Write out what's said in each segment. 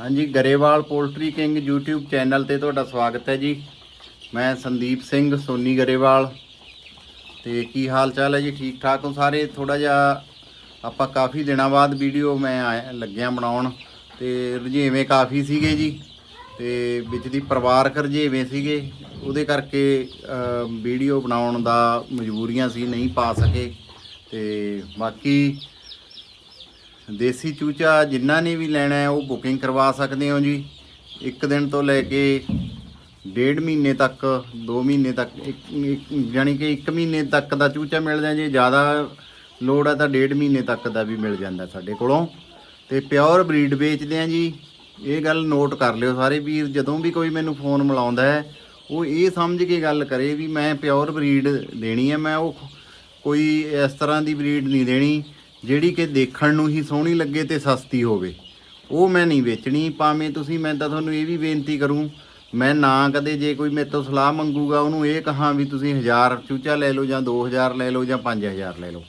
ਹਾਂਜੀ, Grewal poultry king YouTube channel ਤੇ ਤੁਹਾਡਾ ਸਵਾਗਤ ਹੈ ਜੀ। ਮੈਂ ਸੰਦੀਪ ਸਿੰਘ, ਸੋਨੀ ਗਰੇਵਾਲ। ਤੇ ਕੀ ਹਾਲ ਚਾਲ ਹੈ ਜੀ? ਠੀਕ ਠਾਕ ਹੋ ਸਾਰੇ? ਥੋੜਾ ਜਿਹਾ ਆਪਾਂ ਕਾਫੀ ਦਿਨਾਂ ਬਾਅਦ ਵੀਡੀਓ ਮੈਂ ਆਇਆ- ਲੱਗਿਆ ਬਣਾਉਣ। ਤੇ ਰੁਝੇਵੇਂ ਕਾਫੀ ਸੀਗੇ ਜੀ। ਤੇ ਵਿੱਚ ਦੀ ਪਰਿਵਾਰਕ ਰੁਝੇਵੇਂ ਸੀਗੇ। ਉਹਦੇ ਕਰਕੇ ਵੀਡੀਓ ਬਣਾਉਣ ਦਾ ਮਜਬੂਰੀਆਂ ਸੀ, ਨਹੀਂ ਪਾ ਸਕੇ। ਤੇ ਬਾਕੀ ਦੇਸੀ ਚੂਚਾ ਜਿਨ੍ਹਾਂ ਨੇ ਵੀ ਲੈਣਾ ਹੈ, ਉਹ ਬੁਕਿੰਗ ਕਰਵਾ ਸਕਦੇ ਹੋ ਜੀ। ਇੱਕ ਦਿਨ ਤੋਂ ਲੈ ਕੇ ਡੇਢ ਮਹੀਨੇ ਤੱਕ 2 ਮਹੀਨੇ ਤੱਕ, ਇੱਕ- ਇੱਕ- ਯਾਨੀ ਕਿ 1 ਮਹੀਨੇ ਤੱਕ ਦਾ ਚੂਚਾ ਮਿਲਦਾ ਜੇ ਜ਼ਿਆਦਾ ਲੋੜ ਹੈ ਤਾਂ ਡੇਢ ਮਹੀਨੇ ਤੱਕ ਦਾ ਵੀ ਮਿਲ ਜਾਂਦਾ ਸਾਡੇ ਕੋਲੋਂ। ਤੇ ਪਿਓਰ ਬਰੀਡ ਵੇਚਦੇ ਆ ਜੀ। ਇਹ ਗੱਲ ਨੋਟ ਕਰ ਲਿਓ ਸਾਰੇ ਵੀਰ, ਜਦੋਂ ਵੀ ਕੋਈ ਮੈਨੂੰ ਫੋਨ ਮਿਲਾਉਂਦਾ ਹੈ, ਉਹ ਇਹ ਸਮਝ ਕੇ ਗੱਲ ਕਰੇ ਵੀ ਮੈਂ ਪਿਓਰ ਬਰੀਡ ਦੇਣੀ ਹੈ। ਮੈਂ ਉਹ ਕੋਈ ਇਸ ਤਰ੍ਹਾਂ ਦੀ ਬਰੀਡ ਨਹੀਂ ਦੇਣੀ। ਜਿਹੜੀ ਕਿ ਦੇਖਣ ਨੂੰ ਹੀ ਸੋਹਣੀ ਲੱਗੇ ਤੇ ਸਸਤੀ ਹੋਵੇ। ਉਹ ਮੈਂ ਨਹੀਂ ਵੇਚਣੀ, ਭਾਵੇਂ ਤੁਸੀਂ, ਮੈਂ ਤਾਂ ਤੁਹਾਨੂੰ ਇਹ ਵੀ ਬੇਨਤੀ ਕਰੂੰ, ਮੈਂ ਨਾ ਕਦੇ ਜੇ ਕੋਈ ਮੇਰੇ ਤੋਂ ਸਲਾਹ ਮੰਗੂਗਾ, ਉਹਨੂੰ ਇਹ ਕਹਾਂ ਵੀ ਤੁਸੀਂ 1000 ਚੂਚਾ ਲੈ ਲਓ ਜਾਂ 2000 ਲੈ ਲਓ ਜਾਂ 5000 ਲੈ ਲਓ।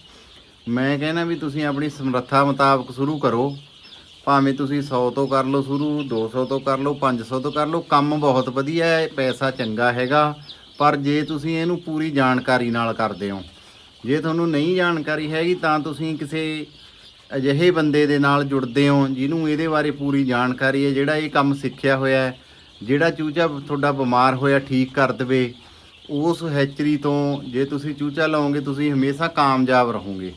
ਮੈਂ ਕਹਿੰਦਾ ਵੀ ਤੁਸੀਂ ਆਪਣੀ ਸਮਰੱਥਾ ਮੁਤਾਬਕ ਸ਼ੁਰੂ ਕਰੋ। ਭਾਵੇਂ ਤੁਸੀਂ 100 ਤੋਂ ਕਰ ਲਓ ਸ਼ੁਰੂ 200 ਤੋਂ ਕਰ ਲਓ 500 ਤੋਂ ਕਰ ਲਓ, ਕੰਮ ਬਹੁਤ ਵਧੀਆ ਹੈ, ਪੈਸਾ ਚੰਗਾ ਹੈਗਾ, ਪਰ ਜੇ ਤੁਸੀਂ ਇਹਨੂੰ ਪੂਰੀ ਜਾਣਕਾਰੀ ਨਾਲ ਕਰਦੇ ਹੋ ਜੇ ਤੁਹਾਨੂੰ ਨਹੀਂ ਜਾਣਕਾਰੀ ਹੈਗੀ ਤਾਂ ਤੁਸੀਂ ਕਿਸੇ ਅਜਿਹੇ ਬੰਦੇ ਦੇ ਨਾਲ ਜੁੜਦੇ ਹੋ ਜਿਹਨੂੰ ਇਹਦੇ ਬਾਰੇ ਪੂਰੀ ਜਾਣਕਾਰੀ ਹੈ, ਜਿਹੜਾ ਇਹ ਕੰਮ ਸਿੱਖਿਆ ਹੋਇਆ ਹੈ, ਜਿਹੜਾ ਚੂਚਾ ਤੁਹਾਡਾ ਬਿਮਾਰ ਹੋਇਆ, ਠੀਕ ਕਰ ਦੇਵੇ, ਉਸ ਹੈਚਰੀ ਤੋਂ ਜੇ ਤੁਸੀਂ ਚੂਚਾ ਲਾਓਗੇ, ਤੁਸੀਂ ਹਮੇਸ਼ਾ ਕਾਮਯਾਬ ਰਹੋਗੇ।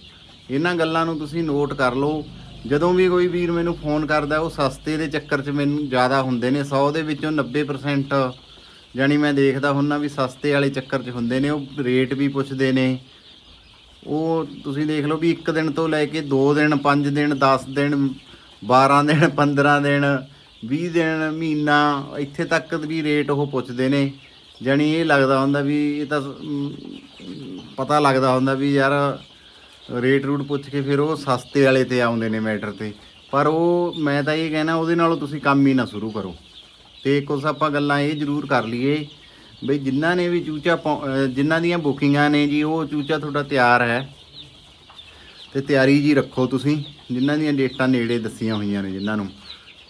ਇਹਨਾਂ ਗੱਲਾਂ ਨੂੰ ਤੁਸੀਂ ਨੋਟ ਕਰ ਲਓ। ਜਦੋਂ ਵੀ ਕੋਈ ਵੀਰ ਮੈਨੂੰ ਫੋਨ ਕਰਦਾ, ਉਹ ਸਸਤੇ ਦੇ ਚੱਕਰ 'ਚ ਮੈਨੂੰ ਜ਼ਿਆਦਾ ਹੁੰਦੇ ਨੇ 100 ਦੇ ਵਿੱਚੋਂ 90% ਜਾਨੀ ਮੈਂ ਦੇਖਦਾ ਹੁੰਨਾ ਵੀ ਸਸਤੇ ਵਾਲੇ ਚੱਕਰ 'ਚ ਹੁੰਦੇ ਨੇ, ਉਹ ਰੇਟ ਵੀ ਪੁੱਛਦੇ ਨੇ। ਉਹ ਤੁਸੀਂ ਦੇਖ ਲਓ ਵੀ ਇੱਕ ਦਿਨ ਤੋਂ ਲੈ ਕੇ 2 ਦਿਨ 5 ਦਿਨ 10 ਦਿਨ 12 ਦਿਨ 15 ਦਿਨ 20 ਦਿਨ, ਮਹੀਨਾ, ਇੱਥੇ ਤੱਕ ਵੀ ਰੇਟ ਉਹ ਪੁੱਛਦੇ ਨੇ। ਜਾਣੀ ਇਹ ਲੱਗਦਾ ਹੁੰਦਾ ਵੀ ਇਹ ਤਾਂ ਪਤਾ ਲੱਗਦਾ ਹੁੰਦਾ ਵੀ ਯਾਰ ਰੇਟ ਰੂਟ ਪੁੱਛ ਕੇ ਫਿਰ ਉਹ ਸਸਤੇ ਵਾਲੇ ਤੇ ਆਉਂਦੇ ਨੇ ਮੈਟਰ ਤੇ। ਪਰ ਉਹ, ਮੈਂ ਤਾਂ ਇਹ ਕਹਿਣਾ, ਉਹਦੇ ਨਾਲੋਂ ਤੁਸੀਂ ਕੰਮ ਹੀ ਨਾ ਸ਼ੁਰੂ ਕਰੋ। ਤੇ ਕੁਝ ਆਪਾਂ ਗੱਲਾਂ ਇਹ ਜ਼ਰੂਰ ਕਰ ਲਈਏ ਬਈ ਜਿਨ੍ਹਾਂ ਨੇ ਵੀ ਚੂਚਾ ਪਾਉ- ਜਿਨ੍ਹਾਂ ਦੀਆਂ ਬੁਕਿੰਗਾਂ ਨੇ ਜੀ, ਉਹ ਚੂਚਾ ਤੁਹਾਡਾ ਤਿਆਰ ਹੈ। ਤੇ ਤਿਆਰੀ ਜੀ ਰੱਖੋ ਤੁਸੀਂ। ਜਿਨ੍ਹਾਂ ਦੀਆਂ ਡੇਟਾਂ ਨੇੜੇ ਦੱਸੀਆਂ ਹੋਈਆਂ ਨੇ ਜਿਨ੍ਹਾਂ ਨੂੰ।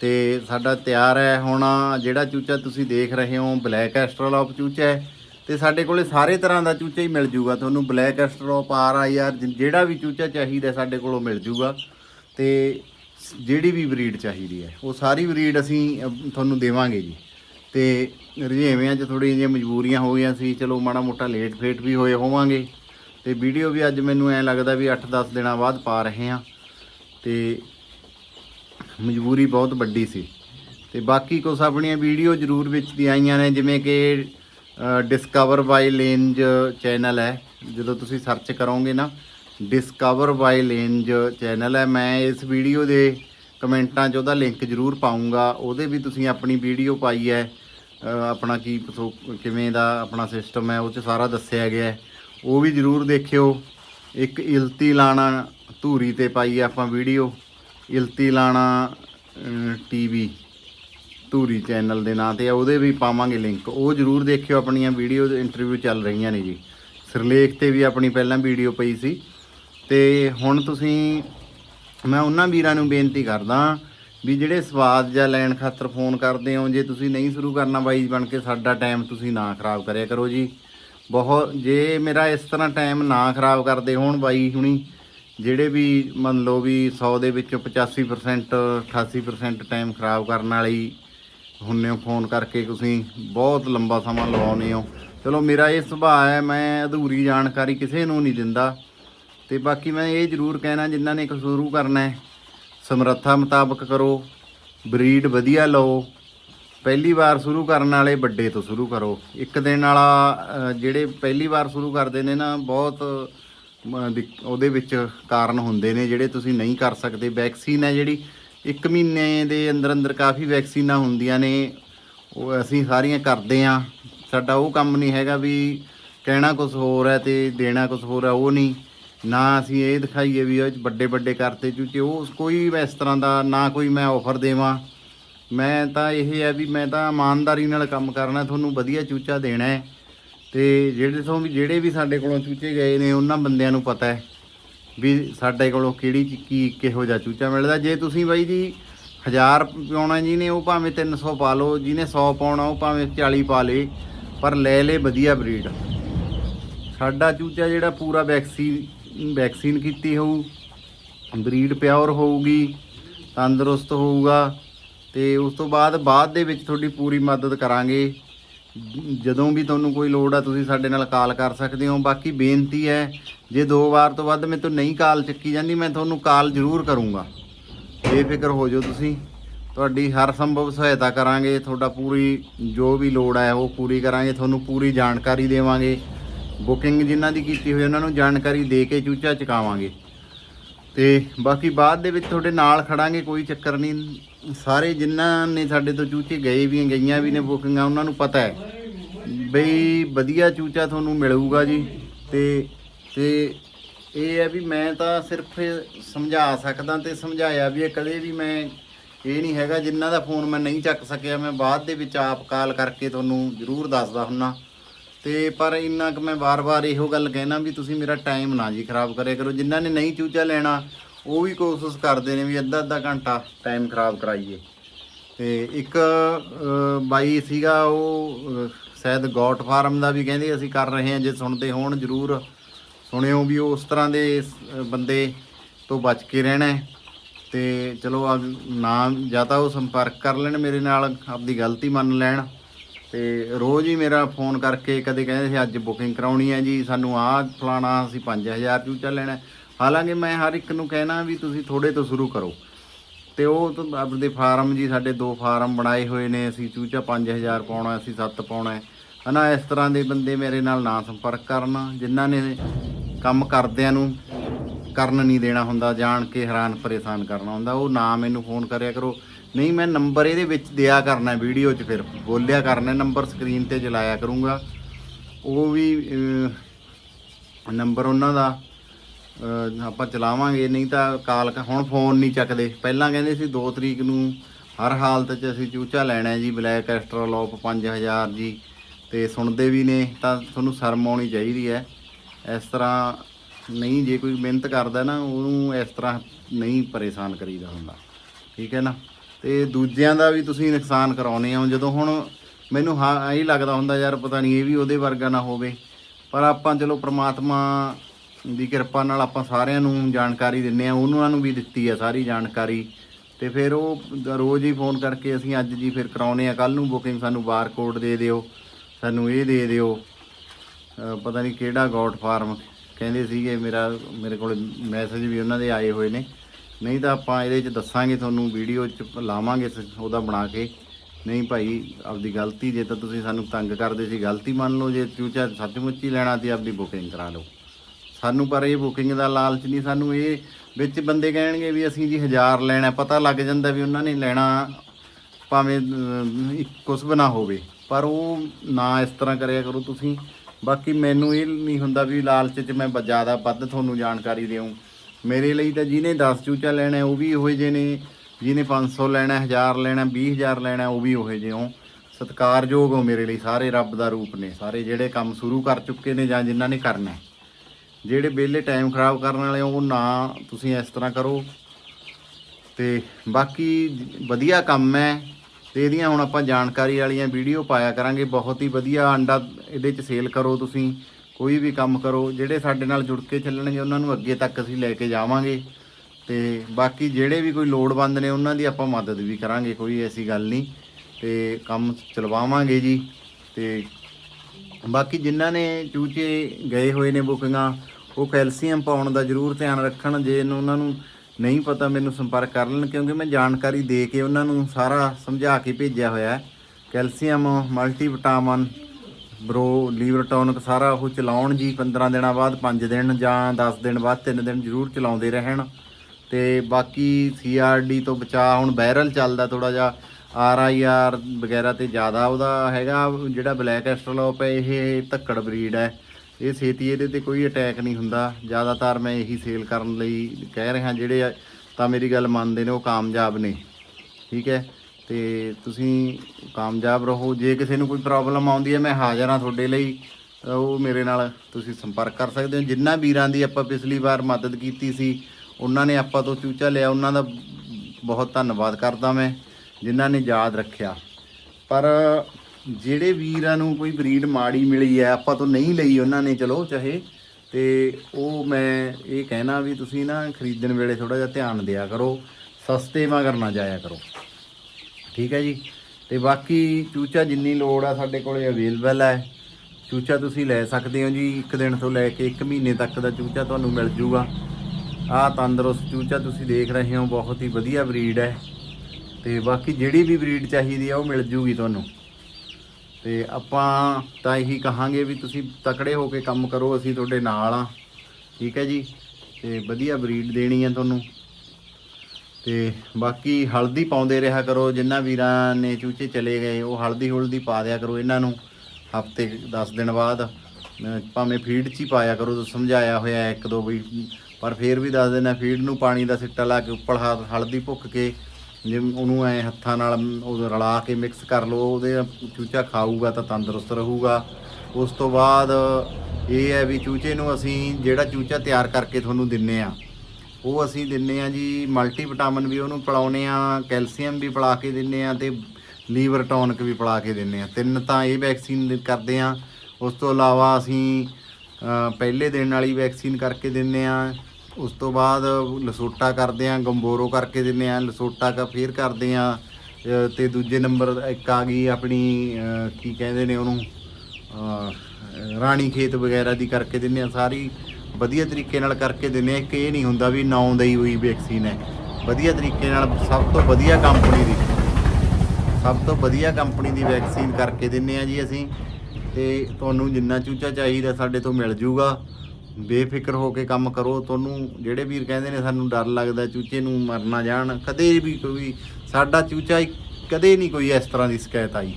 ਤੇ ਸਾਡਾ ਤਿਆਰ ਹੈ ਹੁਣ, ਜਿਹੜਾ ਚੂਚਾ ਤੁਸੀਂ ਦੇਖ ਰਹੇ ਹੋ, ਬਲੈਕ ਐਸਟਰੋਲੌਪ ਚੂਚਾ ਹੈ। ਤੇ ਸਾਡੇ ਕੋਲੇ ਸਾਰੇ ਤਰ੍ਹਾਂ ਦਾ ਚੂਚਾ ਹੀ ਮਿਲ ਜੂਗਾ ਤੁਹਾਨੂੰ। Black australorp R I R ਜਿਹੜਾ ਵੀ ਚੂਚਾ ਚਾਹੀਦਾ ਸਾਡੇ ਕੋਲੋਂ ਮਿਲ ਜੂਗਾ। ਤੇ ਜਿਹੜੀ ਵੀ ਬਰੀਡ ਚਾਹੀਦੀ ਹੈ, ਉਹ ਸਾਰੀ ਬਰੀਡ ਅਸੀਂ ਤੁਹਾਨੂੰ ਦੇਵਾਂਗੇ ਜੀ। ਤੇ ਰੁਝੇਵਿਆਂ 'ਚ ਥੋੜ੍ਹੀਆਂ ਜਿਹੀਆਂ ਮਜਬੂਰੀਆਂ ਹੋ ਗਈਆਂ ਸੀ, ਚਲੋ ਮਾੜਾ ਮੋਟਾ ਲੇਟ ਫੇਟ ਵੀ ਹੋਏ ਹੋਵਾਂਗੇ। ਤੇ ਵੀਡੀਓ ਵੀ ਅੱਜ ਮੈਨੂੰ ਐ ਲੱਗਦਾ ਵੀ 8-10 ਦਿਨਾਂ ਬਾਅਦ ਪਾ ਰਹੇ ਹਾਂ। ਤੇ ਮਜਬੂਰੀ ਬਹੁਤ ਵੱਡੀ ਸੀ। ਤੇ ਬਾਕੀ ਕੁਛ ਆਪਣੀਆਂ ਵੀਡੀਓ ਜ਼ਰੂਰ ਵਿੱਚ ਦੀ ਆਈਆਂ ਨੇ, ਜਿਵੇਂ ਕਿ ਡਿਸਕਵਰ ਬਾਈ ਲੇਨਜ ਚੈਨਲ ਹੈ। ਜਦੋਂ ਤੁਸੀਂ ਸਰਚ ਕਰੋਗੇ ਨਾ ਡਿਸਕਵਰ ਬਾਈ ਲੇਨਜ ਚੈਨਲ ਹੈ। ਮੈਂ ਇਸ ਵੀਡੀਓ ਦੇ ਕਮੈਂਟਾਂ 'ਚ ਉਹਦਾ ਲਿੰਕ ਜ਼ਰੂਰ ਪਾਉਂਗਾ ਉਹਦੇ ਵੀ ਤੁਸੀਂ ਆਪਣੀ ਵੀਡੀਓ ਪਾਈ ਹੈ। ਆਪਣਾ ਕੀ ਪਸੋ- ਕਿਵੇਂ ਦਾ ਆਪਣਾ ਸਿਸਟਮ ਹੈ, ਉਹ 'ਚ ਸਾਰਾ ਦੱਸਿਆ ਗਿਆ ਹੈ। ਉਹ ਵੀ ਜ਼ਰੂਰ ਦੇਖਿਓ। ਇੱਕ ਇਲਤੀ ਲਾਣਾ ਧੂਰੀ ਤੇ ਪਾਈ ਆਪਾਂ ਵੀਡੀਓ। ਇਲਤੀ ਲਾਣਾ ਟੀਵੀ, ਧੂਰੀ ਚੈਨਲ ਦੇ ਨਾਂ ਤੇ ਆ, ਉਹਦੇ ਵੀ ਪਾਵਾਂਗੇ ਲਿੰਕ ਉਹ ਜਰੂਰ ਦੇਖਿਓ, ਆਪਣੀਆਂ ਵੀਡੀਓ ਇੰਟਰਵਿਊ ਚੱਲ ਰਹੀਆਂ ਨੇ ਜੀ। ਸਿਰਲੇਖ ਤੇ ਵੀ ਆਪਣੀ ਪਹਿਲਾਂ ਵੀਡੀਓ ਪਈ ਸੀ। ਤੇ ਹੁਣ ਤੁਸੀਂ, ਮੈਂ ਉਹਨਾਂ ਵੀਰਾਂ ਨੂੰ ਬੇਨਤੀ ਕਰਦਾ ਵੀ ਜਿਹੜੇ ਸਵਾਦ ਜਾਂ ਲੈਣ ਖਾਤਰ ਫੋਨ ਕਰਦੇ ਹੋ, ਜੇ ਤੁਸੀਂ ਨਹੀਂ ਸ਼ੁਰੂ ਕਰਨਾ ਬਾਈ ਬਣ ਕੇ ਸਾਡਾ ਟਾਈਮ ਤੁਸੀਂ ਨਾ ਖਰਾਬ ਕਰਿਆ ਕਰੋ ਜੀ। ਬਹੁਤ, ਜੇ ਮੇਰਾ ਇਸ ਤਰ੍ਹਾਂ ਟਾਈਮ ਨਾ ਖਰਾਬ ਕਰਦੇ ਹੋਣ ਬਾਈ ਹੁਣੀ, ਜਿਹੜੇ ਵੀ ਮੰਨ ਲਓ ਵੀ 100 ਦੇ ਵਿੱਚੋਂ 85% 88% ਟਾਈਮ ਖਰਾਬ ਕਰਨ ਵਾਲੀ ਹੁੰਨੇ ਹੋ ਫੋਨ ਕਰਕੇ ਤੁਸੀਂ, ਬਹੁਤ ਲੰਬਾ ਸਮਾਂ ਲਵਾਉਨੇ ਹੋ। ਚਲੋ ਮੇਰਾ ਇਹ ਸੁਭਾਅ ਹੈ, ਮੈਂ ਅਧੂਰੀ ਜਾਣਕਾਰੀ ਕਿਸੇ ਨੂੰ ਨਹੀਂ ਦਿੰਦਾ। ਤੇ ਬਾਕੀ ਮੈਂ ਇਹ ਜ਼ਰੂਰ ਕਹਿਣਾ, ਜਿਨ੍ਹਾਂ ਨੇ ਸ਼ੁਰੂ ਕਰਨਾ ਹੈ ਸਮਰੱਥਾ ਮੁਤਾਬਕ ਕਰੋ, ਬਰੀਡ ਵਧੀਆ ਲਓ। ਪਹਿਲੀ ਵਾਰ ਸ਼ੁਰੂ ਕਰਨ ਵਾਲੇ ਵੱਡੇ ਤੋਂ ਸ਼ੁਰੂ ਕਰੋ। ਇੱਕ ਦਿਨ ਵਾਲਾ ਜਿਹੜੇ ਪਹਿਲੀ ਵਾਰ ਸ਼ੁਰੂ ਕਰਦੇ ਨੇ ਨਾ, ਬਹੁਤ ਉਹਦੇ ਵਿੱਚ ਕਾਰਨ ਹੁੰਦੇ ਨੇ, ਜਿਹੜੇ ਤੁਸੀਂ ਨਹੀਂ ਕਰ ਸਕਦੇ। ਵੈਕਸੀਨ ਹੈ ਜਿਹੜੀ 1 ਮਹੀਨੇ ਦੇ ਅੰਦਰ ਅੰਦਰ ਕਾਫੀ ਵੈਕਸੀਨਾਂ ਹੁੰਦੀਆਂ ਨੇ। ਉਹ ਅਸੀਂ ਸਾਰੀਆਂ ਕਰਦੇ ਆ ਸਾਡਾ ਉਹ ਕੰਮ ਨਹੀਂ ਹੈਗਾ ਵੀ ਕਹਿਣਾ ਕੁਝ ਹੋਰ ਹੈ ਤੇ ਦੇਣਾ ਕੁਝ ਹੋਰ ਹੈ, ਉਹ ਨਹੀਂ। ਨਾ ਅਸੀਂ ਇਹ ਦਿਖਾਈਏ ਵੀ ਉਹ 'ਚ ਵੱਡੇ ਵੱਡੇ ਕਰਤੇ ਚੂਚੇ ਉਹ ਕੋਈ ਇਸ ਤਰ੍ਹਾਂ ਦਾ ਨਾ ਕੋਈ ਮੈਂ ਆਫਰ ਦੇਵਾਂ। ਮੈਂ ਤਾਂ ਇਹ ਹੈ ਵੀ ਮੈਂ ਤਾਂ ਇਮਾਨਦਾਰੀ ਨਾਲ ਕੰਮ ਕਰਨਾ, ਤੁਹਾਨੂੰ ਵਧੀਆ ਚੂਚਾ ਦੇਣਾ ਹੈ। ਤੇ ਜਿਹੜੇ ਤੋਂ ਵੀ, ਜਿਹੜੇ ਵੀ ਸਾਡੇ ਕੋਲੋਂ ਚੂਚੇ ਗਏ ਨੇ, ਉਹਨਾਂ ਬੰਦਿਆਂ ਨੂੰ ਪਤਾ ਹੈ ਵੀ ਸਾਡੇ ਕੋਲੋਂ ਕਿਹੜੀ ਚੀ- ਕੀ ਕਿਹੋ ਜਿਹਾ ਚੂਚਾ ਮਿਲਦਾ। ਜੇ ਤੁਸੀਂ ਬਾਈ ਜੀ 1000 ਪਾਉਣਾ ਜਿਹਨੇ, ਉਹ ਭਾਵੇਂ 300 ਪਾ ਲਓ, ਜਿਹਨੇ 100 ਪਾਉਣਾ, ਉਹ ਭਾਵੇਂ 40 ਪਾ ਲੇ, ਪਰ ਲੈ ਲੇ ਵਧੀਆ ਬਰੀਡ ਸਾਡਾ ਚੂਚਾ ਜਿਹੜਾ ਪੂਰਾ ਵੈਕਸੀਨ ਵੈਕਸੀਨ ਕੀਤੀ ਹੋਊ ਬਰੀਡ ਪਿਓਰ ਹੋਊਗੀ, ਤੰਦਰੁਸਤ ਹੋਊਗਾ ਤੇ ਉਸ ਤੋਂ ਬਾਅਦ ਬਾਅਦ ਦੇ ਵਿੱਚ ਤੁਹਾਡੀ ਪੂਰੀ ਮਦਦ ਕਰਾਂਗੇ। ਜਦੋਂ ਵੀ ਤੁਹਾਨੂੰ ਕੋਈ ਲੋੜ ਆ, ਤੁਸੀਂ ਸਾਡੇ ਨਾਲ ਕਾਲ ਕਰ ਸਕਦੇ ਹੋ। ਬਾਕੀ ਬੇਨਤੀ ਹੈ, ਜੇ ਦੋ ਵਾਰ ਤੋਂ ਵੱਧ ਮੇਰੇ ਤੋਂ ਨਹੀਂ ਕਾਲ ਚੱਕੀ ਜਾਂਦੀ, ਮੈਂ ਤੁਹਾਨੂੰ ਕਾਲ ਜ਼ਰੂਰ ਕਰੂੰਗਾ। ਬੇਫਿਕਰ ਹੋ ਜਾਓ ਤੁਸੀਂ। ਤੁਹਾਡੀ ਹਰ ਸੰਭਵ ਸਹਾਇਤਾ ਕਰਾਂਗੇ, ਤੁਹਾਡਾ ਪੂਰੀ ਜੋ ਵੀ ਲੋੜ ਹੈ, ਉਹ ਪੂਰੀ ਕਰਾਂਗੇ, ਤੁਹਾਨੂੰ ਪੂਰੀ ਜਾਣਕਾਰੀ ਦੇਵਾਂਗੇ। ਬੁਕਿੰਗ ਜਿਨ੍ਹਾਂ ਦੀ ਕੀਤੀ ਹੋਈ ਉਹਨਾਂ ਨੂੰ ਜਾਣਕਾਰੀ ਦੇ ਕੇ ਚੂਚਾ ਚੁਕਾਵਾਂਗੇ। ਤੇ ਬਾਕੀ ਬਾਅਦ ਦੇ ਵਿੱਚ ਤੁਹਾਡੇ ਨਾਲ ਖੜਾਂਗੇ, ਕੋਈ ਚੱਕਰ ਨਹੀਂ। ਸਾਰੇ ਜਿਨ੍ਹਾਂ ਨੇ ਸਾਡੇ ਤੋਂ ਚੂਚੇ ਗਏ ਵੀ ਗਈਆਂ ਵੀ ਨੇ ਬੁਕਿੰਗਾਂ, ਉਹਨਾਂ ਨੂੰ ਪਤਾ ਹੈ। ਬਈ ਵਧੀਆ ਚੂਚਾ ਤੁਹਾਨੂੰ ਮਿਲੂਗਾ ਜੀ। ਤੇ ਤੇ ਇਹ ਹੈ ਵੀ ਮੈਂ ਤਾਂ ਸਿਰਫ ਸਮਝਾ ਸਕਦਾ ਤੇ ਸਮਝਾਇਆ ਵੀ ਹੈ, ਕਦੇ ਵੀ ਮੈਂ ਇਹ ਨਹੀਂ ਹੈਗਾ, ਜਿਨ੍ਹਾਂ ਦਾ ਫੋਨ ਮੈਂ ਨਹੀਂ ਚੱਕ ਸਕਿਆ, ਮੈਂ ਬਾਅਦ ਦੇ ਵਿੱਚ ਆਪ ਕਾਲ ਕਰਕੇ ਤੁਹਾਨੂੰ ਜ਼ਰੂਰ ਦੱਸਦਾ ਹੁੰਨਾ। ਤੇ ਪਰ ਇੰਨਾ ਕਿ ਮੈਂ ਵਾਰ-ਵਾਰ ਇਹੋ ਗੱਲ ਕਹਿਣਾ ਵੀ ਤੁਸੀਂ ਮੇਰਾ ਟਾਈਮ ਨਾ ਜੀ ਖਰਾਬ ਕਰਿਆ ਕਰੋ। ਜਿਨ੍ਹਾਂ ਨੇ ਨਹੀਂ ਚੂਚਾ ਲੈਣਾ, ਉਹ ਵੀ ਕੋਸ਼ਿਸ਼ ਕਰਦੇ ਨੇ ਵੀ ਅੱਧਾ ਅੱਧਾ ਘੰਟਾ ਟਾਈਮ ਖਰਾਬ ਕਰਾਈਏ। ਤੇ ਇੱਕ ਬਾਈ ਸੀਗਾ, ਉਹ ਸ਼ਾਇਦ ਗੋਟ ਫਾਰਮ ਦਾ ਵੀ ਕਹਿੰਦੇ ਅਸੀਂ ਕਰ ਰਹੇ ਹਾਂ, ਜੇ ਸੁਣਦੇ ਹੋਣ ਜਰੂਰ। ਸੁਣਿਓ ਵੀ ਉਸ ਤਰ੍ਹਾਂ ਦੇ ਬੰਦੇ ਤੋਂ ਬਚ ਕੇ ਰਹਿਣਾ ਹੈ। ਤੇ ਚਲੋ ਆ ਨਾ ਜਾਂ ਤਾਂ ਉਹ ਸੰਪਰਕ ਕਰ ਲੈਣ ਮੇਰੇ ਨਾਲ, ਆਪਦੀ ਗਲਤੀ ਮੰਨ ਲੈਣ। ਤੇ ਰੋਜ਼ ਹੀ ਮੇਰਾ ਫੋਨ ਕਰਕੇ ਕਦੇ ਕਹਿੰਦੇ ਸੀ, ਅੱਜ ਬੁਕਿੰਗ ਕਰਾਉਣੀ ਹੈ ਜੀ, ਸਾਨੂੰ ਆਹ ਫਲਾਣਾ ਅਸੀਂ 5000 ਚੂਚਾ ਲੈਣਾ ਹਾਲਾਂਕਿ ਮੈਂ ਹਰ ਇੱਕ ਨੂੰ ਕਹਿਣਾ ਵੀ ਤੁਸੀਂ ਥੋੜੇ ਤੋਂ ਸ਼ੁਰੂ ਕਰੋ। ਤੇ ਉਹ ਤਾਂ ਆਪਦੇ ਫਾਰਮ ਜੀ, ਸਾਡੇ ਦੋ ਫਾਰਮ ਬਣਾਏ ਹੋਏ ਨੇ, ਅਸੀਂ ਚੂਚਾ 5000 ਪਾਉਣਾ ਅਸੀਂ 7 ਪਾਉਣਾ ਹੈ। ਹਨਾ, ਇਸ ਤਰ੍ਹਾਂ ਦੇ ਬੰਦੇ ਮੇਰੇ ਨਾਲ ਨਾ ਸੰਪਰਕ ਕਰਨ, ਜਿਨ੍ਹਾਂ ਨੇ ਕੰਮ ਕਰਦਿਆਂ ਨੂੰ ਕਰਨ ਨਹੀਂ ਦੇਣਾ ਹੁੰਦਾ, ਜਾਣ ਕੇ ਹੈਰਾਨ ਪਰੇਸ਼ਾਨ ਕਰਨਾ ਹੁੰਦਾ, ਉਹ ਨਾ ਮੈਨੂੰ ਫੋਨ ਕਰਿਆ ਕਰੋ। ਨਹੀਂ, ਮੈਂ ਨੰਬਰ ਇਹਦੇ ਵਿੱਚ ਦਿਆ ਕਰਨਾ ਵੀਡੀਓ 'ਚ ਫਿਰ। ਬੋਲਿਆ ਕਰਨਾ ਨੰਬਰ ਸਕਰੀਨ ਤੇ ਜਲਾਇਆ ਕਰੂੰਗਾ। ਉਹ ਵੀ ਨੰਬਰ ਉਹਨਾਂ ਦਾ ਆਪਾਂ ਚਲਾਵਾਂਗੇ, ਨਹੀਂ ਤਾਂ ਕਾਲ ਕ- ਹੁਣ ਫੋਨ ਨਹੀਂ ਚੱਕਦੇ। ਪਹਿਲਾਂ ਕਹਿੰਦੇ ਸੀ 2 ਤਰੀਕ ਨੂੰ ਹਰ ਹਾਲਤ 'ਚ ਅਸੀਂ ਚੂਚਾ ਲੈਣਾ ਜੀ, ਬਲੈਕ ਐਸਟਰੋਲੋਪ 5000 ਜੀ। ਤੇ ਸੁਣਦੇ ਵੀ ਨੇ, ਤਾਂ ਤੁਹਾਨੂੰ ਸ਼ਰਮ ਆਉਣੀ ਚਾਹੀਦੀ ਹੈ। ਇਸ ਤਰ੍ਹਾਂ ਨਹੀਂ, ਜੇ ਕੋਈ ਮਿਹਨਤ ਕਰਦਾ ਨਾ, ਉਹਨੂੰ ਇਸ ਤਰ੍ਹਾਂ ਨਹੀਂ ਪਰੇਸ਼ਾਨ ਕਰੀਦਾ ਹੁੰਦਾ। ਠੀਕ ਹੈ ਨਾ? ਤੇ ਦੂਜਿਆਂ ਦਾ ਵੀ ਤੁਸੀਂ ਨੁਕਸਾਨ ਕਰਾਉਨੇ ਹੋ। ਜਦੋਂ ਹੁਣ ਮੈਨੂੰ ਹਾਂ ਇਹ ਲੱਗਦਾ ਹੁੰਦਾ ਯਾਰ, ਪਤਾ ਨਹੀਂ ਇਹ ਵੀ ਉਹਦੇ ਵਰਗਾ ਨਾ ਹੋਵੇ। ਪਰ ਆਪਾਂ ਚਲੋ ਪ੍ਰਮਾਤਮਾ ਦੀ ਕਿਰਪਾ ਨਾਲ ਆਪਾਂ ਸਾਰਿਆਂ ਨੂੰ ਜਾਣਕਾਰੀ ਦਿੰਨੇ ਆ ਉਹਨਾਂ ਨੂੰ ਵੀ ਦਿੱਤੀ ਆ ਸਾਰੀ ਜਾਣਕਾਰੀ। ਤੇ ਫਿਰ ਉਹ ਰੋਜ਼ ਹੀ ਫੋਨ ਕਰਕੇ ਅਸੀਂ ਅੱਜ ਜੀ ਫਿਰ ਕਰਾਉਨੇ ਆ ਕੱਲ ਨੂੰ ਬੁਕਿੰਗ ਸਾਨੂੰ ਬਾਰਕੋਡ ਦੇ ਦਿਓ, ਸਾਨੂੰ ਇਹ ਦੇ ਦਿਓ। ਪਤਾ ਨਹੀਂ ਕਿਹੜਾ ਗੋਟ ਫਾਰਮ ਕਹਿੰਦੇ ਸੀਗੇ, ਮੇਰਾ, ਮੇਰੇ ਕੋਲ ਮੈਸੇਜ ਵੀ ਉਹਨਾਂ ਦੇ ਆਏ ਹੋਏ ਨੇ। ਨਹੀਂ ਤਾਂ ਆਪਾਂ ਇਹਦੇ 'ਚ ਦੱਸਾਂਗੇ ਤੁਹਾਨੂੰ ਵੀਡੀਓ 'ਚ ਲਾਵਾਂਗੇ ਸ- ਉਹਦਾ ਬਣਾ ਕੇ। ਨਹੀਂ ਭਾਈ ਆਪਦੀ ਗਲਤੀ ਜੇ ਤਾਂ ਤੁਸੀਂ ਸਾਨੂੰ ਤੰਗ ਕਰਦੇ ਸੀ ਗਲਤੀ ਮੰਨ ਲਓ ਜੇ ਚੂਚਾ ਸੱਚਮੁੱਚ ਹੀ ਲੈਣਾ ਤੇ ਆਪਦੀ ਬੁਕਿੰਗ ਕਰਾ ਲਓ। ਸਾਨੂੰ ਪਰ ਇਹ ਬੁਕਿੰਗ ਦਾ ਲਾਲਚ ਨਹੀਂ ਸਾਨੂੰ ਇਹ ਵਿੱਚ ਬੰਦੇ ਕਹਿਣਗੇ ਵੀ ਅਸੀਂ ਜੀ 1000 ਲੈਣਾ ਪਤਾ ਲੱਗ ਜਾਂਦਾ ਵੀ ਉਹਨਾਂ ਨੇ ਲੈਣਾ ਭਾਵੇਂ ਅਹ, ਇੱਕ ਕੁਛ ਵੀ ਨਾ ਹੋਵੇ। ਪਰ ਉਹ ਨਾ ਇਸ ਤਰ੍ਹਾਂ ਕਰਿਆ ਕਰੋ ਤੁਸੀਂ। ਬਾਕੀ ਮੈਨੂੰ ਇਹ ਨਹੀਂ ਹੁੰਦਾ ਵੀ ਲਾਲਚ 'ਚ ਮੈਂ ਜ਼ਿਆਦਾ ਵੱਧ ਤੁਹਾਨੂੰ ਜਾਣਕਾਰੀ ਦਿਉ ਮੇਰੇ ਲਈ ਤਾਂ ਜਿਹਨੇ 10 ਚੂਚਾ ਲੈਣਾ ਉਹ ਵੀ ਉਹੋ ਜਿਹੇ ਨੇ। ਜਿਹਨੇ 500 ਲੈਣਾ 1000 ਲੈਣਾ 20000 ਲੈਣਾ ਉਹ ਵੀ ਉਹੋ ਜਿਹੇ ਹੋ। ਸਤਿਕਾਰਯੋਗ ਹੋ ਮੇਰੇ ਲਈ ਸਾਰੇ ਰੱਬ ਦਾ ਰੂਪ ਨੇ। ਸਾਰੇ ਜਿਹੜੇ ਕੰਮ ਸ਼ੁਰੂ ਕਰ ਚੁੱਕੇ ਨੇ ਜਾਂ ਜਿਨ੍ਹਾਂ ਨੇ ਕਰਨਾ ਜਿਹੜੇ ਵਿਹਲੇ ਟਾਈਮ ਖਰਾਬ ਕਰਨ ਵਾਲੇ ਹੋ, ਉਹ ਨਾ ਤੁਸੀਂ ਇਸ ਤਰ੍ਹਾਂ ਕਰੋ। ਤੇ ਬਾਕੀ ਵਧੀਆ ਕੰਮ ਹੈ। ਤੇ ਇਹਦੀਆਂ ਹੁਣ ਆਪਾਂ ਜਾਣਕਾਰੀ ਵਾਲੀਆਂ ਵੀਡੀਓ ਪਾਇਆ ਕਰਾਂਗੇ। ਬਹੁਤ ਹੀ ਵਧੀਆ ਅੰਡਾ ਇਹਦੇ 'ਚ ਸੇਲ ਕਰੋ ਤੁਸੀਂ। ਕੋਈ ਵੀ ਕੰਮ ਕਰੋ, ਜਿਹੜੇ ਸਾਡੇ ਨਾਲ ਜੁੜ ਕੇ ਚੱਲਣਗੇ, ਉਹਨਾਂ ਨੂੰ ਅੱਗੇ ਤੱਕ ਅਸੀਂ ਲੈ ਕੇ ਜਾਵਾਂਗੇ। ਤੇ ਬਾਕੀ ਜਿਹੜੇ ਵੀ ਕੋਈ ਲੋੜਵੰਦ ਨੇ, ਉਹਨਾਂ ਦੀ ਆਪਾਂ ਮਦਦ ਵੀ ਕਰਾਂਗੇ, ਕੋਈ ਐਸੀ ਗੱਲ ਨਹੀਂ। ਤੇ ਕੰਮ ਚਲਵਾਵਾਂਗੇ ਜੀ। ਤੇ ਬਾਕੀ ਜਿਨ੍ਹਾਂ ਨੇ ਚੂਚੇ ਗਏ ਹੋਏ ਨੇ ਬੁਕਿੰਗਾਂ, ਉਹ ਕੈਲਸ਼ੀਅਮ ਪਾਉਣ ਦਾ ਜ਼ਰੂਰ ਧਿਆਨ ਰੱਖਣ। ਜੇ ਉਹਨਾਂ ਨੂੰ ਨਹੀਂ ਪਤਾ, ਮੈਨੂੰ ਸੰਪਰਕ ਕਰ ਲੈਣ, ਕਿਉਂਕਿ ਮੈਂ ਜਾਣਕਾਰੀ ਦੇ ਕੇ ਉਹਨਾਂ ਨੂੰ ਸਾਰਾ ਸਮਝਾ ਕੇ ਭੇਜਿਆ ਹੋਇਆ ਹੈ। ਕੈਲਸ਼ੀਅਮ ਮਲਟੀਵਿਟਾਮਿਨ ਬਰੋ ਲੀਵਰ ਟੌਨਿਕ ਸਾਰਾ ਉਹ ਚਲਾਉਣ ਜੀ 15 ਦਿਨਾਂ ਬਾਅਦ 5 ਦਿਨ ਜਾਂ 10 ਦਿਨ ਬਾਅਦ 3 ਦਿਨ ਜ਼ਰੂਰ ਚਲਾਉਂਦੇ ਰਹਿਣ। ਤੇ ਬਾਕੀ ਸੀਆਰਡੀ ਤੋਂ ਬਚਾ, ਹੁਣ ਵਾਇਰਲ ਚੱਲਦਾ ਥੋੜਾ ਜਿਹਾ ਆਰਆਈਆਰ ਵਗੈਰਾ ਤੇ ਜ਼ਿਆਦਾ ਉਹਦਾ ਹੈਗਾ, ਜਿਹੜਾ ਬਲੈਕ ਐਸਟਰਲੋਪ ਹੈ, ਇਹ ਧੱਕੜ ਬਰੀਡ ਹੈ। ਇਹ ਛੇਤੀ ਇਹਦੇ ਤੇ ਕੋਈ ਅਟੈਕ ਨਹੀਂ ਹੁੰਦਾ। ਜ਼ਿਆਦਾਤਰ ਮੈਂ ਇਹੀ ਸੇਲ ਕਰਨ ਲਈ ਕਹਿ ਰਿਹਾ, ਜਿਹੜੇ ਤਾਂ ਮੇਰੀ ਗੱਲ ਮੰਨਦੇ ਨੇ, ਉਹ ਕਾਮਯਾਬ ਨੇ। ਠੀਕ ਹੈ? ਤੇ ਤੁਸੀਂ ਕਾਮਯਾਬ ਰਹੋ। ਜੇ ਕਿਸੇ ਨੂੰ ਕੋਈ ਪ੍ਰੋਬਲਮ ਆਉਂਦੀ ਹੈ, ਮੈਂ ਹਾਜ਼ਰ ਹਾਂ ਤੁਹਾਡੇ ਲਈ। ਉਹ ਮੇਰੇ ਨਾਲ ਤੁਸੀਂ ਸੰਪਰਕ ਕਰ ਸਕਦੇ ਹੋ। ਜਿੰਨਾ ਵੀਰਾਂ ਦੀ ਆਪਾਂ ਪਿਛਲੀ ਵਾਰ ਮਦਦ ਕੀਤੀ ਸੀ, ਉਹਨਾਂ ਨੇ ਆਪਾਂ ਤੋਂ ਚੂਚਾ ਲਿਆ। ਉਹਨਾਂ ਦਾ ਬਹੁਤ ਧੰਨਵਾਦ ਕਰਦਾ ਮੈਂ, ਜਿਨ੍ਹਾਂ ਨੇ ਯਾਦ ਰੱਖਿਆ। ਪਰ ਜਿਹੜੇ ਵੀਰਾਂ ਨੂੰ ਕੋਈ ਬਰੀਡ ਮਾੜੀ ਮਿਲੀ ਹੈ, ਆਪਾਂ ਤੋਂ ਨਹੀਂ ਲਈ ਉਹਨਾਂ ਨੇ, ਚਲੋ ਚਾਹੇ। ਤੇ ਉਹ ਮੈਂ ਇਹ ਕਹਿਣਾ ਵੀ ਤੁਸੀਂ ਨਾ ਖਰੀਦਣ ਵੇਲੇ ਥੋੜਾ ਜਿਹਾ ਧਿਆਨ ਦਿਆ ਕਰੋ। ਸਸਤੇ ਮਗਰ ਨਾ ਜਾਇਆ ਕਰੋ। ਠੀਕ ਹੈ ਜੀ। ਤੇ ਬਾਕੀ ਚੂਚਾ ਜਿੰਨੀ ਲੋੜ ਆ ਸਾਡੇ ਕੋਲੇ ਅਵੇਲੇਬਲ ਹੈ। ਚੂਚਾ ਤੁਸੀਂ ਲੈ ਸਕਦੇ ਹੋ ਜੀ, ਇੱਕ ਦਿਨ ਤੋਂ ਲੈ ਕੇ ਇੱਕ ਮਹੀਨੇ ਤੱਕ ਦਾ ਚੂਚਾ ਤੁਹਾਨੂੰ ਮਿਲ ਜੂਗਾ। ਆਹ ਤੰਦਰੁਸਤ ਚੂਚਾ ਤੁਸੀਂ ਦੇਖ ਰਹੇ ਹੋ, ਬਹੁਤ ਹੀ ਵਧੀਆ ਬਰੀਡ ਹੈ। ਤੇ ਬਾਕੀ ਜਿਹੜੀ ਵੀ ਬਰੀਡ ਚਾਹੀਦੀ ਆ, ਉਹ ਮਿਲ ਜੂਗੀ ਤੁਹਾਨੂੰ। ਤੇ ਆਪਾਂ ਤਾਂ ਇਹੀ ਕਹਾਂਗੇ ਵੀ ਤੁਸੀਂ ਤਕੜੇ ਹੋ ਕੇ ਕੰਮ ਕਰੋ, ਅਸੀਂ ਤੁਹਾਡੇ ਨਾਲ ਆ। ਠੀਕ ਹੈ ਜੀ। ਤੇ ਵਧੀਆ ਬਰੀਡ ਦੇਣੀ ਹੈ ਤੁਹਾਨੂੰ। ਤੇ ਬਾਕੀ ਹਲਦੀ ਪਾਉਂਦੇ ਰਿਹਾ ਕਰੋ, ਜਿੰਨਾ ਵੀਰਾਂ ਨੇ ਚੂਚੇ ਚਲੇ ਗਏ, ਉਹ ਹਲਦੀ ਹੁਲਦੀ ਪਾ ਦਿਆ ਕਰੋ ਇਹਨਾਂ ਨੂੰ, ਹਫ਼ਤੇ 10 ਦਿਨ ਬਾਅਦ। ਭਾਵੇਂ ਫੀਡ 'ਚ ਹੀ ਪਾਇਆ ਕਰੋ ਤਾਂ ਸਮਝਾਇਆ ਹੋਇਆ ਇੱਕ ਦੋ ਵੀ, ਪਰ ਫੇਰ ਵੀ ਦੱਸ ਦੇਣਾ ਫੀਡ ਨੂੰ ਪਾਣੀ ਦਾ ਸਿੱਟਾ ਲਾ ਕੇ ਉੱਪਰ ਹਲਦੀ ਭੁੱਕ ਕੇ ਜਿਵੇਂ ਉਹਨੂੰ ਐ ਹੱਥਾਂ ਨਾਲ ਉਹ ਰਲਾ ਕੇ ਮਿਕਸ ਕਰ ਲਓ, ਉਹਦੇ ਚੂਚਾ ਖਾਊਗਾ ਤਾਂ ਤੰਦਰੁਸਤ ਰਹੂਗਾ। ਉਸ ਤੋਂ ਬਾਅਦ ਇਹ ਹੈ ਵੀ ਚੂਚੇ ਨੂੰ ਅਸੀਂ ਜਿਹੜਾ ਚੂਚਾ ਤਿਆਰ ਕਰਕੇ ਤੁਹਾਨੂੰ ਦਿੰਨੇ ਆ ਉਹ ਅਸੀਂ ਦਿੰਨੇ ਆ ਜੀ ਮਲਟੀ ਵਿਟਾਮਿਨ ਵੀ ਉਹਨੂੰ ਪਿਲਾਉਨੇ ਆ ਕੈਲਸ਼ੀਅਮ ਵੀ ਪਿਲਾ ਕੇ ਦਿੰਨੇ ਆ ਤੇ ਲੀਵਰ ਟੌਨਿਕ ਵੀ ਪਿਲਾ ਕੇ ਦਿੰਨੇ ਆ। ਤਿੰਨ ਤਾਂ ਇਹ ਵੈਕਸੀਨ ਕਰਦੇ ਆ। ਉਸ ਤੋਂ ਇਲਾਵਾ ਅਸੀਂ ਪਹਿਲੇ ਦਿਨ ਵਾਲੀ ਵੈਕਸੀਨ ਕਰਕੇ ਦਿੰਨੇ ਆ। ਉਸ ਤੋਂ ਬਾਅਦ ਲਸੋਟਾ ਕਰਦੇ ਆ ਗੰਬੋਰੋ ਕਰਕੇ ਦਿੰਨੇ ਆ ਲਸੋਟਾ ਕਾ ਫੇਰ ਕਰਦੇ ਆ। ਅ, ਤੇ ਦੂਜੇ ਨੰਬਰ ਇੱਕ ਆ ਗਈ ਆਪਣੀ ਕੀ ਕਹਿੰਦੇ ਨੇ ਉਹਨੂੰ ਰਾਣੀ ਖੇਤ ਵਗੈਰਾ ਦੀ ਕਰਕੇ ਦਿੰਨੇ ਆ ਸਾਰੀ। ਵਧੀਆ ਤਰੀਕੇ ਨਾਲ ਕਰਕੇ ਦਿੰਦੇ ਆ ਕਿ ਇਹ ਨਹੀਂ ਹੁੰਦਾ ਵੀ ਨੌਂ ਦਈ ਹੋਈ ਵੈਕਸੀਨ ਹੈ ਵਧੀਆ ਤਰੀਕੇ ਨਾਲ ਸਭ ਤੋਂ ਵਧੀਆ ਕੰਪਨੀ ਦੀ, ਸਭ ਤੋਂ ਵਧੀਆ ਕੰਪਨੀ ਦੀ ਵੈਕਸੀਨ ਕਰਕੇ ਦਿੰਨੇ ਆ ਜੀ ਅਸੀਂ। ਤੇ ਤੁਹਾਨੂੰ ਜਿੰਨਾ ਚੂਚਾ ਚਾਹੀਦਾ ਸਾਡੇ ਤੋਂ ਮਿਲ ਜੂਗਾ। ਬੇਫਿਕਰ ਹੋ ਕੇ ਕੰਮ ਕਰੋ। ਤੁਹਾਨੂੰ ਜਿਹੜੇ ਵੀਰ ਕਹਿੰਦੇ ਨੇ ਸਾਨੂੰ ਡਰ ਲੱਗਦਾ, ਚੂਚੇ ਨੂੰ ਮਰ ਨਾ ਜਾਣ, ਕਦੇ ਵੀ ਕੋਈ ਸਾਡਾ ਚੂਚਾ ਹੀ- ਕਦੇ ਨਹੀਂ ਕੋਈ ਇਸ ਤਰ੍ਹਾਂ ਦੀ ਸ਼ਿਕਾਇਤ ਆਈ।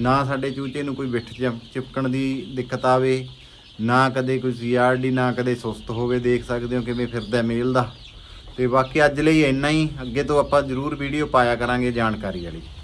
ਨਾ ਸਾਡੇ ਚੂਚੇ ਨੂੰ ਕੋਈ ਵਿੱਠ ਚਿਪ- ਚਿਪਕਣ ਦੀ ਦਿੱਕਤ ਆਵੇ। ਨਾ ਕਦੇ ਕੋਈ ਸੀਆਰਡੀ ਨਾ ਕਦੇ ਸੁਸਤ ਹੋਵੇ ਦੇਖ ਸਕਦੇ ਹੋ ਕਿਵੇਂ ਫਿਰਦਾ ਮੇਲ ਦਾ। ਤੇ ਬਾਕੀ ਅੱਜ ਲਈ ਇੰਨਾ ਹੀ। ਅੱਗੇ ਤੋਂ ਆਪਾਂ ਜ਼ਰੂਰ ਵੀਡੀਓ ਪਾਇਆ ਕਰਾਂਗੇ ਜਾਣਕਾਰੀ ਵਾਲੀ।